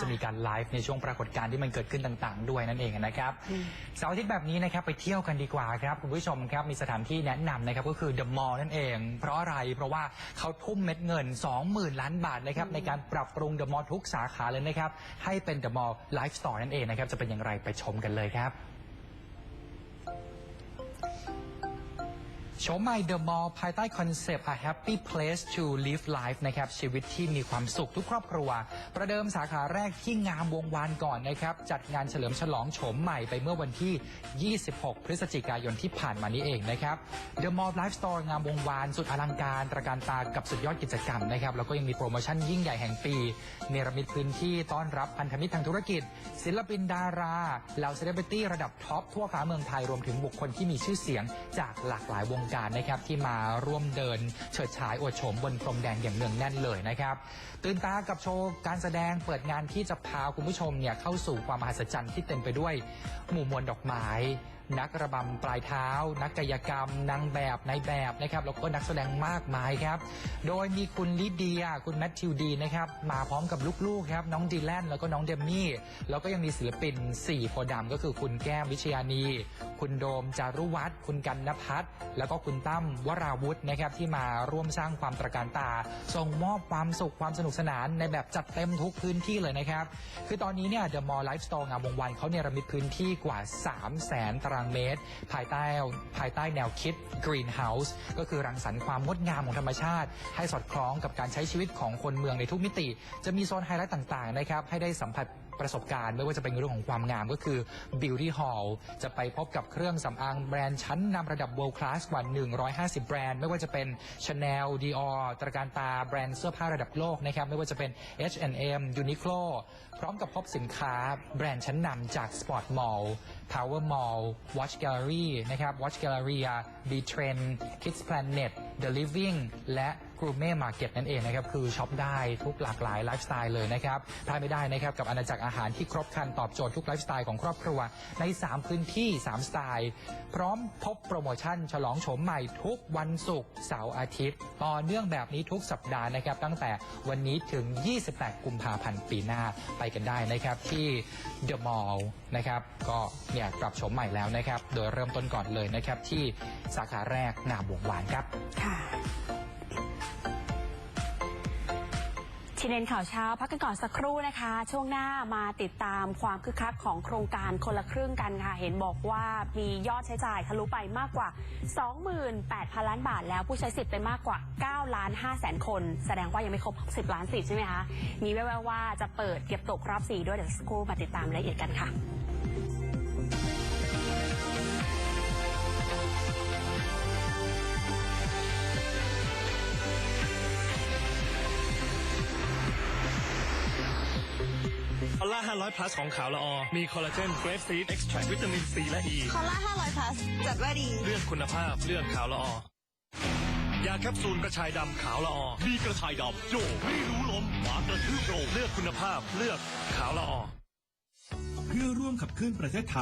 จะมีการไลฟ์ในช่วงปรากฏการณ์ที่มันเกิดขึ้นต่างๆ ด้วยนั่นเองนะครับอืมเสาร์อาทิตย์แบบนี้นะครับไปเที่ยวกันดีกว่าครับคุณผู้ชมครับมีสถานที่แนะนำนะครับก็คือเดอะมอลล์นั่นเอง เพราะอะไรเพราะว่าเขาทุ่มเม็ดเงิน 20,000 ล้านบาทนะครับในการปรับปรุงเดอะมอลล์ทุกสาขาเลยนะครับให้เป็นเดอะมอลล์ไลฟ์สโตร์นั่นเองนะครับจะเป็นอย่างไรไปชมกันเลยครับ โฉมใหม่เดอะมอลล์ภายใต้คอนเซปต์ A Happy Place to Live Life นะครับ ชีวิตที่มีความสุขทุกครอบครัว ประเดิมสาขาแรกที่งามวงวานก่อนนะครับ จัดงานเฉลิมฉลองโฉมใหม่ไปเมื่อวันที่ 26 พฤศจิกายนที่ผ่านมานี้เองนะครับเดอะมอลล์ไลฟ์สโตร์งามวงวานสุดอลังการตระการตากับสุดยอดกิจกรรมนะครับ แล้วก็ยังมีโปรโมชั่นยิ่งใหญ่แห่งปี เนรมิตพื้นที่ต้อนรับพันธมิตรทางธุรกิจ ศิลปินดาราเหล่าเซเลบริตี้ระดับท็อปทั่วฟ้าเมืองไทยรวมถึงบุคคลที่มีชื่อเสียงจากหลากหลายวงการนะครับที่มาร่วมเดินเฉิดฉายอวดโฉมบนพรมแดงอย่างเนืองแน่นเลยนะครับตื่นตากับโชว์การแสดงเปิดงานที่จะพาคุณผู้ชมเนี่ยเข้าสู่ความมหัศจรรย์ที่เต็มไปด้วย หมู่มวลดอกไม้ นักระบำปลายเท้า นักกายกรรมนางแบบในแบบนะครับแล้วก็นักแสดงมากมายครับ โดยมีคุณลิเดีย คุณแมทธิวดีนะครับมาพร้อมกับลูกๆครับน้องดีแลนแล้วก็น้องเดมมี่ แล้วก็ยังมีศิลปิน4โพอดำก็คือคุณแก้มวิชยานี คุณโดมจารุวัฒน์คุณกันนพัฒน์แล้วก็คุณตั้มวราวุธนะครับที่มาร่วมสร้างความตระการตาส่งมอบความสุขความสนุกสนานในแบบจัดเต็มทุกพื้นที่เลยนะครับ คือตอนนี้เนี่ยเดอะมอลล์ไลฟ์สโตร์งามวงวานเขาเนรมิตพื้นที่กว่า 3 0 0แสนตารางเมตร ภายใต้ภายใต้แนวคิด Green House ก็คือรังสรรค์ความงดงามของธรรมชาติ ให้สอดคล้องกับการใช้ชีวิตของคนเมืองในทุกมิติ จะมีโซนไฮไลท์ต่างๆนะครับให้ได้สัมผัสประสบการณ์ไม่ว่าจะเป็นเรื่องของความงามก็คือ Beauty Hall จะไปพบกับเครื่องสำอางแบรนด์ชั้นนำระดับ World Class กว่า 150 แบรนด์ ไม่ว่าจะเป็น Chanel Dior ตระการตาแบรนด์เสื้อผ้าระดับโลกนะครับไม่ว่าจะเป็น H&M Uniqlo ร้อมกับพบสินค้าแบรนด์ชั้นนำจาก Sport Mall Power Mall Watch Gallery นะครับ Watch Galleria B Trend Kids Planet The Living และ Gourmet Market นั่นเองนะครับ คือช็อปได้ทุกหลากหลายไลฟ์สไตล์เลยนะครับพลาดไม่ได้นะครับกับอาณาจักรอาหารที่ครบครันตอบโจทย์ทุกไลฟ์สไตล์ของครอบครัว ใน 3 พื้นที่ 3 สไตล์ พร้อมพบโปรโมชั่น ฉลองโฉมใหม่ทุกวันศุกร์เสาร์อาทิตย์ ต่อเนื่องแบบนี้ทุกสัปดาห์นะครับ ตั้งแต่วันนี้ถึง 28 กุมภาพันธ์ปีหน้าไปกันได้นะครับที่เดอะมอลล์นะครับก็เนี่ยปรับโฉมใหม่แล้วนะครับ โดยเริ่มต้นก่อนเลยนะครับที่สาขาแรกงามวงวานครับค่ะ ทีเด็นข่าวเช้าพักกันก่อนสักครู่นะคะ ช่วงหน้ามาติดตามความคึกคักของโครงการคนละครึ่งกันค่ะ เห็นบอกว่ามียอดใช้จ่ายทะลุไปมากกว่า 28,000 ล้านบาท แล้วผู้ใช้สิทธิ์ไปมากกว่า9ล้าน5แสนคน แสดงว่ายังไม่ครบ 10 ล้านสิทธิ์ใช่ไหมคะ มีแววๆว่าจะเปิดเก็บตกรอบ 4 ด้วยเดี๋ยวสักครู่มาติดตามรายละเอียดกันค่ะ อลล่า500 plus ของขาวละออ มีคอลลาเจนเกรฟซีดเอ็กซ์แทรวิตามินซีและ E คอล่า500 plus จัดว่าดี เลือกคุณภาพเลือกขาวละออยาแคปซูลกระชายดำขาวละออมีกระชายดำโยไม่รู้ลมหมากระทืบโรงเลือกคุณภาพเลือกขาวละออเพื่อร่วมขับเคลื่อนประเทศไทย